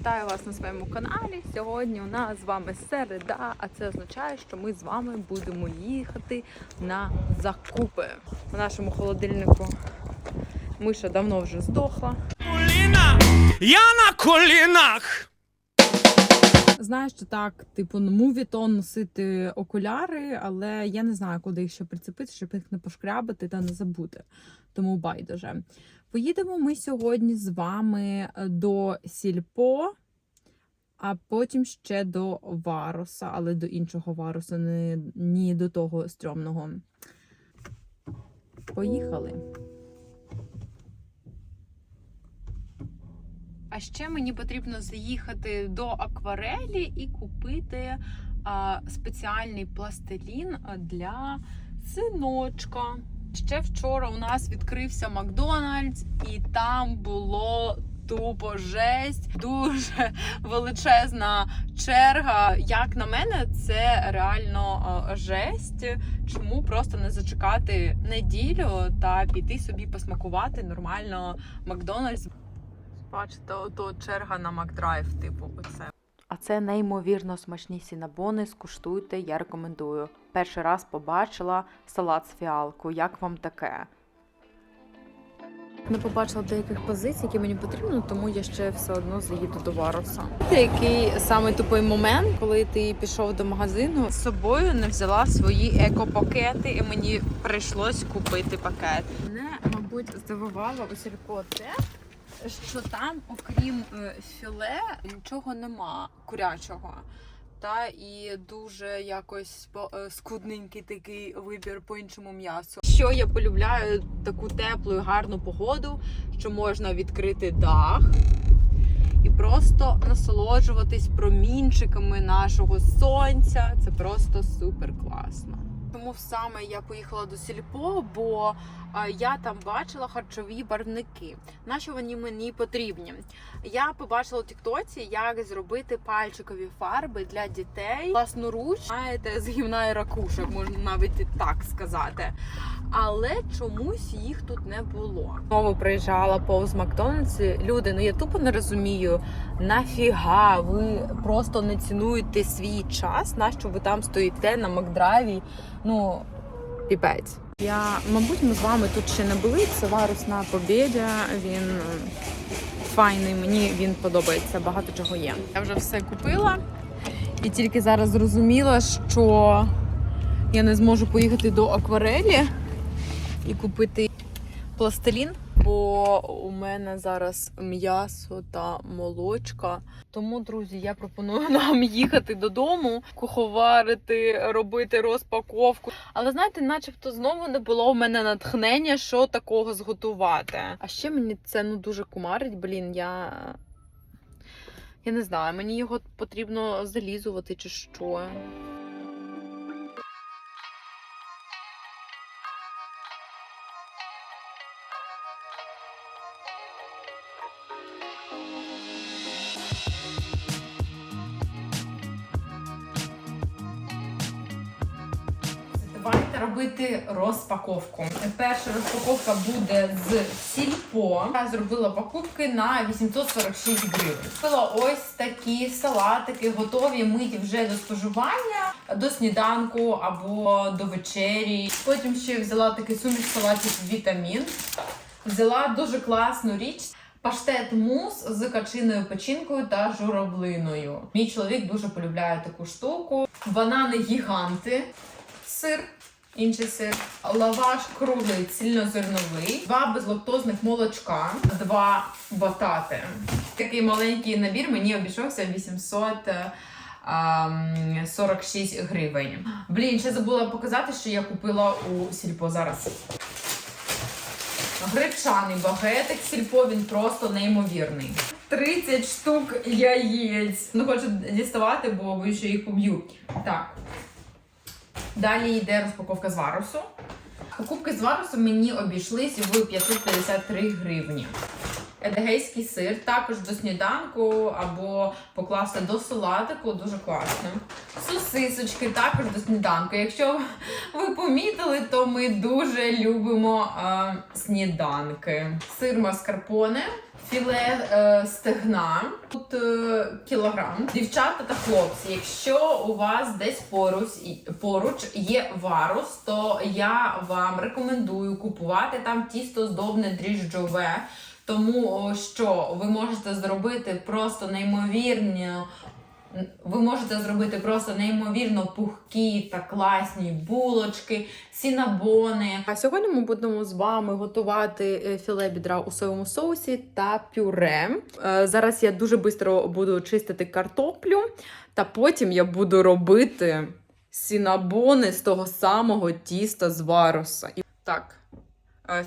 Вітаю вас на своєму каналі. Сьогодні у нас з вами середа, а це означає, що ми з вами будемо їхати на закупи. У нашому холодильнику миша давно вже здохла. коліна, я на колінах. Знаю, що так, типу, ну, мувітон носити окуляри, але я не знаю, куди їх ще прицепити, щоб їх не пошкрябати та не забути. Тому байдуже. Поїдемо ми сьогодні з вами е, до Сільпо, а потім ще до Варуса, але до іншого Варуса, не, ні до того стрьомного. Поїхали. А ще мені потрібно заїхати до акварелі і купити а, спеціальний пластилін для синочка. Ще вчора у нас відкрився Макдональдс, і там було тупо жесть, дуже величезна черга. Як на мене, це реально жесть. Чому просто не зачекати неділю та піти собі посмакувати нормально Макдональдс? Бачите, ото черга на Макдрайв, типу, оце. А це неймовірно смачні сінабони. Скуштуйте, я рекомендую. Перший раз побачила салат з фіалку. Як вам таке? Не побачила деяких позицій, які мені потрібно, тому я ще все одно заїду до Варуса. Який саме тупий момент, коли ти пішов до магазину, з собою не взяла свої еко-пакети, і мені прийшлось купити пакет. Мене, мабуть, здивувало сільпо те, що там, окрім е, філе, нічого нема курячого. Та і дуже якось е, скудненький такий вибір по іншому м'ясу. Що я полюбляю таку теплу і гарну погоду, що можна відкрити дах і просто насолоджуватись промінчиками нашого сонця. Це просто супер класно. Тому саме я поїхала до сільпо, бо я там бачила харчові барвники. Нащо вони мені потрібні? Я побачила у Тіктоці, як зробити пальчикові фарби для дітей власноруч, знаєте, з гівна і ракушок, можна навіть і так сказати. Але чомусь їх тут не було. Знову приїжджала повз Макдональдсі. Люди, ну я тупо не розумію, нафіга ви просто не цінуєте свій час, нащо ви там стоїте на Макдрайві? Ну, піпець. Я, мабуть, ми з вами тут ще не були. Це Варус на Побєдя. Він файний, мені він подобається, багато чого є. Я вже все купила і тільки зараз зрозуміла, що я не зможу поїхати до акварелі і купити пластилін, бо у мене зараз м'ясо та молочка. Тому, друзі, я пропоную нам їхати додому, куховарити, робити розпаковку. Але знаєте, начебто знову не було в мене натхнення, що такого зготувати. А ще мені це ну дуже кумарить. Блін, я. Я не знаю, мені його потрібно залізувати чи що. Робити розпаковку. Перша розпаковка буде з сільпо. Я зробила покупки на 846 гривень. Купила ось такі салатики, готові миті вже до споживання, до сніданку або до вечері. Потім ще взяла такий суміш салатів вітамін. Взяла дуже класну річ. Паштет мус з качиною печінкою та журавлиною. Мій чоловік дуже полюбляє таку штуку. Банани гіганти, сир, інший сир, лаваш круглий цільнозерновий, два безлактозних молочка, два батати. Такий маленький набір мені обійшовся 800 е, 46 гривень. Блін, ще забула показати, що я купила у сільпо зараз. Гречаний багетик сільпо, він просто неймовірний. 30 штук яєць. Ну хочу діставати, бо боюсь, що їх поб'ю. Так. Далі йде розпаковка з варусу. Покупки з варусу мені обійшлись в 553 гривні. Едегейський сир також до сніданку або покласти до салатику дуже класно. Сосисочки також до сніданку. Якщо ви помітили, то ми дуже любимо е, сніданки. Сир маскарпоне, філе е, стегна, тут е, кілограм. Дівчата та хлопці, якщо у вас десь поруч, поруч є варус, то я вам рекомендую купувати там тісто здобне дріжджове. Тому що ви можете зробити просто неймовірно. Ви можете зробити просто неймовірно пухкі та класні булочки, сінабони. А сьогодні ми будемо з вами готувати е, філе бідра у соєвому соусі та пюре. Е, Зараз я дуже швидко буду чистити картоплю, та потім я буду робити сінабони з того самого тіста з варуса. Так,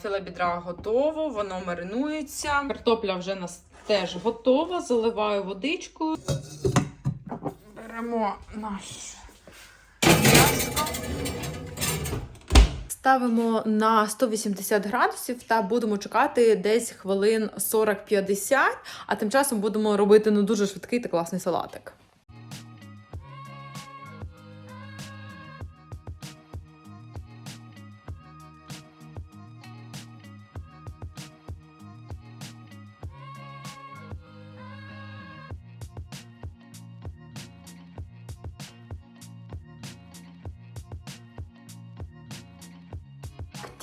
філе бідра готово, воно маринується. Картопля вже нас теж готова. Заливаю водичкою. Беремо наш м'ясо. Ставимо на 180 градусів та будемо чекати десь хвилин 40-50, а тим часом будемо робити ну, дуже швидкий та класний салатик.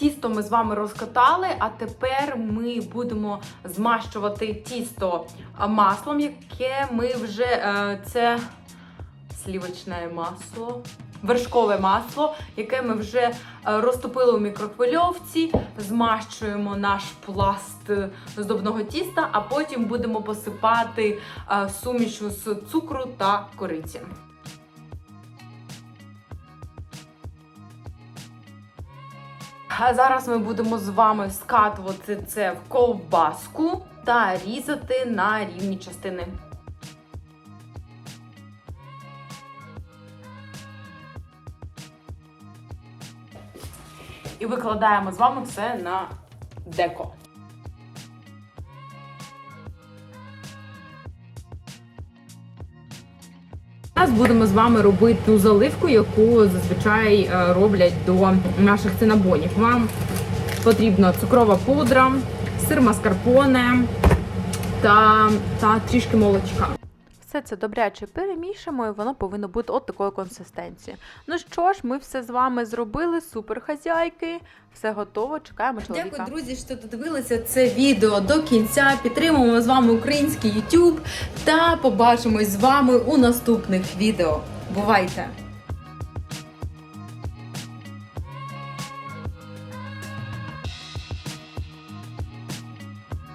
Тісто ми з вами розкатали, а тепер ми будемо змащувати тісто маслом, яке ми вже е, це слівочне масло. Вершкове масло, яке ми вже е, розтопили у мікрохвильовці, змащуємо наш пласт е, здобного тіста, а потім будемо посипати сумішу з цукру та кориці. Зараз ми будемо з вами скатувати це в ковбаску та різати на рівні частини. І викладаємо з вами все на деко. Зараз будемо з вами робити ту заливку, яку зазвичай е, роблять до наших цинабонів. Вам потрібна цукрова пудра, сир маскарпоне та, та трішки молочка. Все це добряче перемішаємо, і воно повинно бути от такої консистенції. Ну що ж, ми все з вами зробили, супер хазяйки, все готово, чекаємо чоловіка. Дякую, друзі, що додивилися це відео до кінця. Підтримуємо з вами український YouTube та побачимось з вами у наступних відео. Бувайте!